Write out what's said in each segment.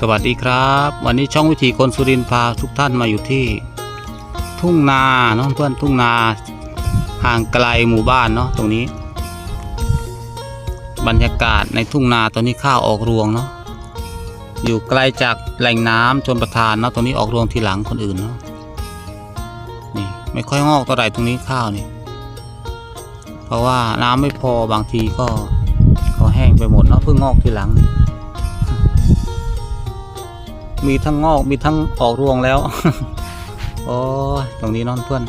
สวัสดีครับ วันนี้ช่องวิถีคนสุรินทร์พาทุกท่านมาอยู่ที่ ทุ่งนาเนาะเพื่อนทุ่งนาห่างไกลหมู่บ้านเนาะตรงนี้ บรรยากาศในทุ่งนาตอนนี้ข้าวออกรวงเนาะอยู่ไกลจากแหล่งน้ำชนประทานเนาะตรงนี้ออกรวงทีหลังคนอื่นเนาะนี่ไม่ค่อยงอกเท่าไหร่ตรงนี้ข้าวนี่เพราะว่าน้ำไม่พอบางทีก็ก็แห้งไปหมดเนาะเพิ่งงอกทีหลัง มีทั้งงอกมีทั้งออกรวงแล้วโอ้ยตรงนี้เนอนเพื่อน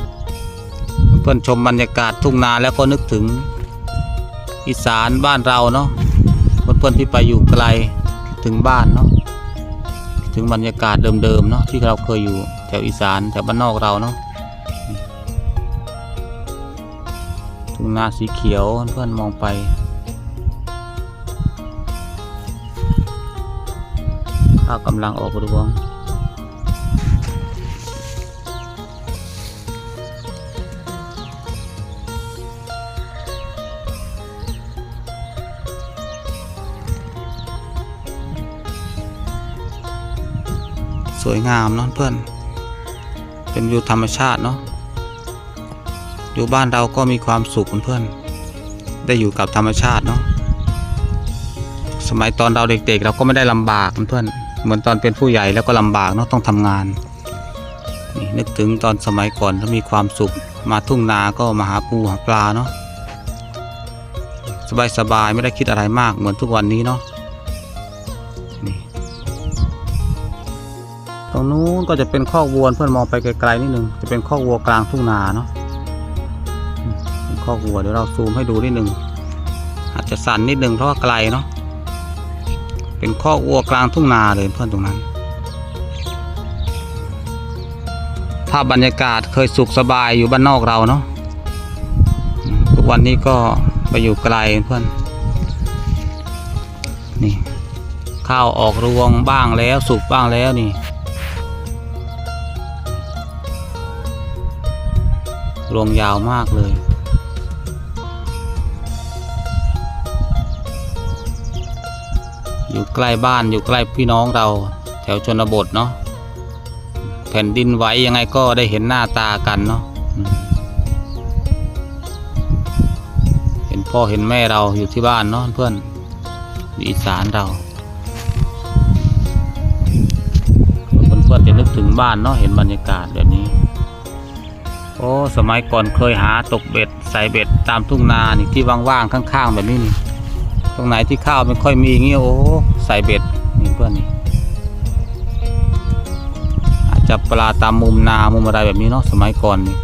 เพื่อนชมบรรยากาศทุ่งนาแล้วก็นึกถึง อีสานบ้านเราเนาะเพื่อนที่ไปอยู่ไกลถึงบ้านเนาะถึงบรรยากาศเดิมๆเนาะที่เราเคยอยู่แถวอีสานแถวบ้านนอกเราเนาะทุ่งนาสีเขียวเพื่อนมองไป ข้าวกำลังออกรวงสวยงามเนาะเพื่อน เป็นวิวธรรมชาติเนาะ อยู่บ้านเราก็มีความสุขเพื่อน ได้อยู่กับธรรมชาติเนาะ สมัยตอนเราเด็กๆ เราก็ไม่ได้ลำบากเพื่อน เหมือนตอนเป็นผู้ใหญ่แล้วก็ลำบากเนาะต้องทำงานนี่นึกถึงตอนสมัยก่อนถ้ามีความสุข มาทุ่งนาก็มาหาปูหาปลาเนาะสบายๆไม่ได้คิดอะไรมากเหมือนทุกวันนี้เนาะนี่ตรงนู้นก็จะเป็นข้อกวัวเพื่อนมองไปไกลๆนิดนึงจะเป็นข้อกวัวกลางทุ่งนาเนาะข้อกวัวเดี๋ยวเราซูมให้ดูนิดนึงอาจจะสั่นนิดนึงเพราะว่าไกลเนาะ เป็นข้อกวัวกลางทุ่งนาเลยเพื่อนตรงนั้นถ้าบรรยากาศเคยสุขสบายอยู่บ้านนอกเราเนาะทุกวันนี้ก็ไปอยู่ไกลเพื่อนนี่ข้าวออกรวงบ้างแล้วสุกบ้างแล้วนี่ รวงยาวมากเลย อยู่ใกล้บ้านอยู่ใกล้พี่น้องเรา แถวชนบทเนาะแผ่นดินไหวยังไงก็ได้เห็นหน้าตากันเนาะเห็นพ่อเห็นแม่เราอยู่ที่บ้านเนาะเพื่อนอีสานเราเพื่อนๆจะนึกถึงบ้านเนาะเห็นบรรยากาศแบบนี้โอ้สมัยก่อนเคยหาตกเบ็ดใส่เบ็ดตามทุ่งนานี่ที่ว่างๆข้าง ๆ แบบนี้นี่ ตรงไหนที่ข้าวไม่ค่อยมีอย่างงี้โอ้ใส่เบ็ดนี่เพื่อนนี่อาจจะปลาตามมุมนามุมอะไรแบบนี้เนาะสมัยก่อนนี่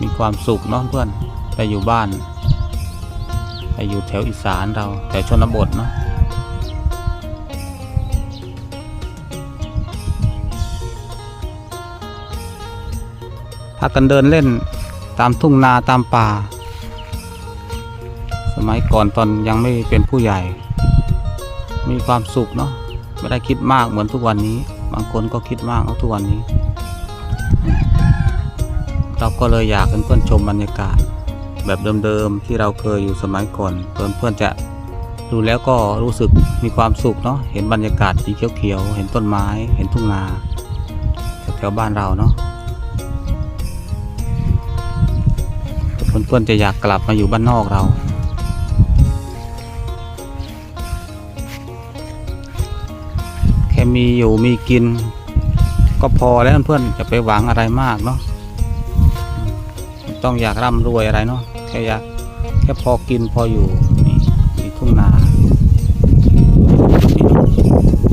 มีความสุขเนาะเพื่อนไปอยู่บ้านไปอยู่แถวอีสานเราแถวชนบทเนาะากันเดินเล่นตามทุ่งนาตามป่า สมัยก่อนตอนยังไม่เป็นผู้ใหญ่ มีความสุขเนาะไม่ได้คิดมากเหมือนทุกวันนี้ บางคนก็คิดมากเอาทุกวันนี้ เราก็เลยอยากให้เพื่อนชมบรรยากาศ แบบเดิมๆที่เราเคยอยู่สมัยก่อนเพื่อนเพื่อนๆจะดูแล้วก็รู้สึกมีความสุขเนาะเห็นบรรยากาศสีเขียวๆเห็นต้นไม้เห็นทุ่งนาแถวบ้านเราเนาะ เพื่อนจะอยากกลับมาอยู่บ้านนอกเรา แค่มีอยู่มีกิน ก็พอแล้วเพื่อนจะไปหวังอะไรมากเนาะต้องอยากร่ำรวยอะไรเนาะแค่อยากแค่พอกินพออยู่นี่มีทุ่งนา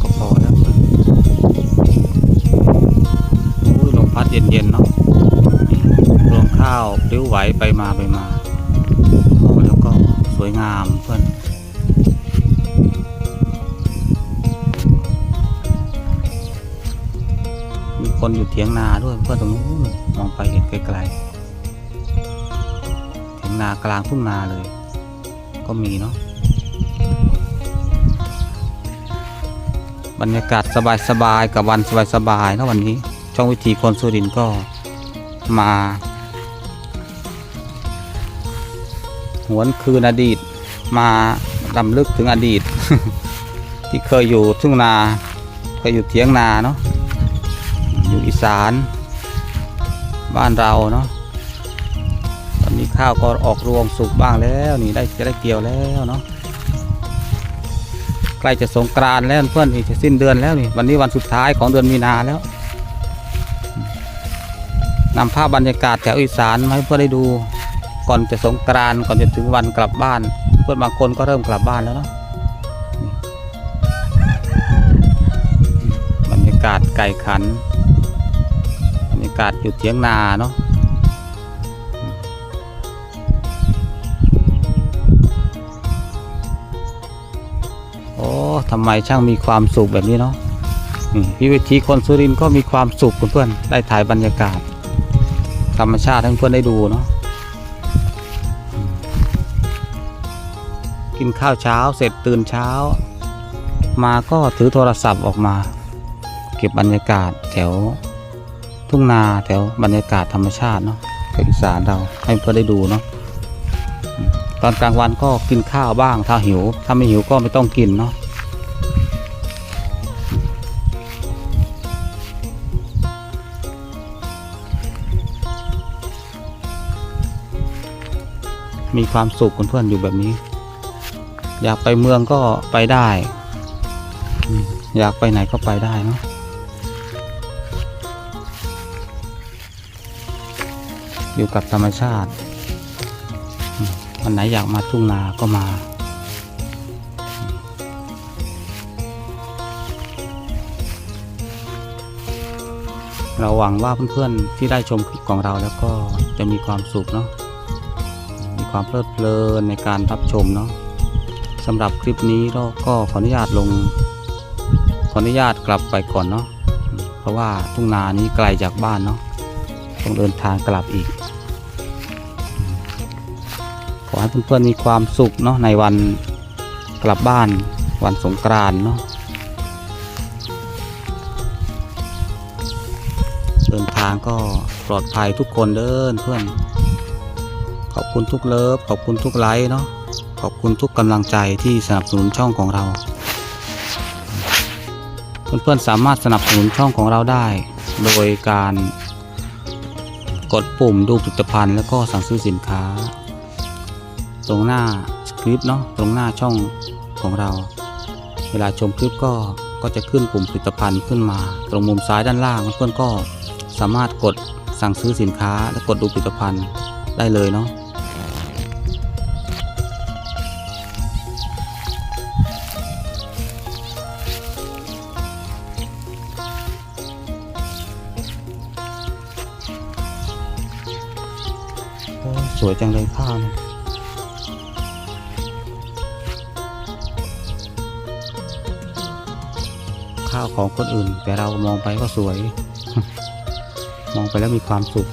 ก็พอแล้วเพื่อนอุ้ยลมพัดเย็นๆเนาะ ข้าวปลิ้วไหวไปมาไปมาแล้วก็สวยงามเพื่อนมีคนอยู่เถียงนาด้วยเพื่อนตรงนู้นมองไปเห็นไกลๆเถียงนากลางทุ่งนาเลย ก็มีเนาะบรรยากาศสบายๆกับวันสบายๆนะวันนี้ ช่องวิธีคนสุรินก็มา หวนคืนอดีต มาลำลึกถึงอดีต ที่เคยอยู่ทุ่งนา เคยอยู่เถียงนาเนาะอยู่อีสาน บ้านเราเนาะตอนนี้ข้าวก็ออกรวงสุกบ้างแล้วนี่ได้จะได้เกี่ยวแล้วเนาะใกล้จะสงกรานแล้วเพื่อนอีกจะสิ้นเดือนแล้วนี่วันนี้วันสุดท้ายของเดือนมีนาแล้วนำภาพบรรยากาศแถวอีสานมาให้เพื่อนได้ดู ก่อนจะสงกรานก่อนจะถึงวันกลับบ้าน เพื่อนบางคนก็เริ่มกลับบ้านแล้วเนาะบรรยากาศไก่ขันบรรยากาศอยู่เถียงนาเนาะโอ้ทำไมช่างมีความสุขแบบนี้เนาะพี่วิธีคนสุรินทร์ก็มีความสุขเพื่อนๆได้ถ่ายบรรยากาศ ธรรมชาติให้เพื่อนได้ดูเนาะ กินข้าวเช้า เสร็จตื่นเช้า มาก็ถือโทรศัพท์ออกมา เก็บบรรยากาศแถว ทุ่งนาแถวบรรยากาศธรรมชาติเนาะแถวอีสานเราให้เพื่อนได้ดูเนาะตอนกลางวันก็กินข้าวบ้างถ้าหิว ถ้าไม่หิวก็ไม่ต้องกินเนาะมีความสุขเพื่อนๆอยู่แบบนี้ อยากไปเมืองก็ไปได้ อยากไปไหนก็ไปได้เนาะอยู่กับธรรมชาติมวันไหนอยากมาทุ่งนาก็มาเราหวังว่าเพื่อนๆที่ได้ชมคลิปของเราแล้วก็จะมีความสุขเนาะ มีความเพลิดเพลินในการรับชมเนาะ สำหรับคลิปนี้เราก็ขออนุญาตลง ขออนุญาตกลับไปก่อนเนาะเพราะว่าทุ่งนานี้ไกลจากบ้านเนาะต้องเดินทางกลับอีก ขอให้เพื่อนๆมีความสุขเนาะในวันกลับบ้านวันสงกรานเนาะเดินทางก็ปลอดภัยทุกคนเดินเพื่อน ขอบคุณทุกเลิฟขอบคุณทุกไลค์เนาะ ขอบคุณทุกกำลังใจที่สนับสนุนช่องของเรา เพื่อนๆสามารถสนับสนุนช่องของเราได้ โดยการกดปุ่มดูผลิตภัณฑ์แล้วก็สั่งซื้อสินค้า ตรงหน้าคลิปเนาะตรงหน้าช่องของเรา เวลาชมคลิปก็ก็จะขึ้นปุ่มผลิตภัณฑ์ขึ้นมา ตรงมุมซ้ายด้านล่างเพื่อนก็สามารถกดสั่งซื้อสินค้าและกดดูผลิตภัณฑ์ได้เลยเนาะ สวยจังเลยข้าวเนี่ยข้าวของคนอื่น แต่เรามองไปก็สวย มองไปแล้วมีความสุข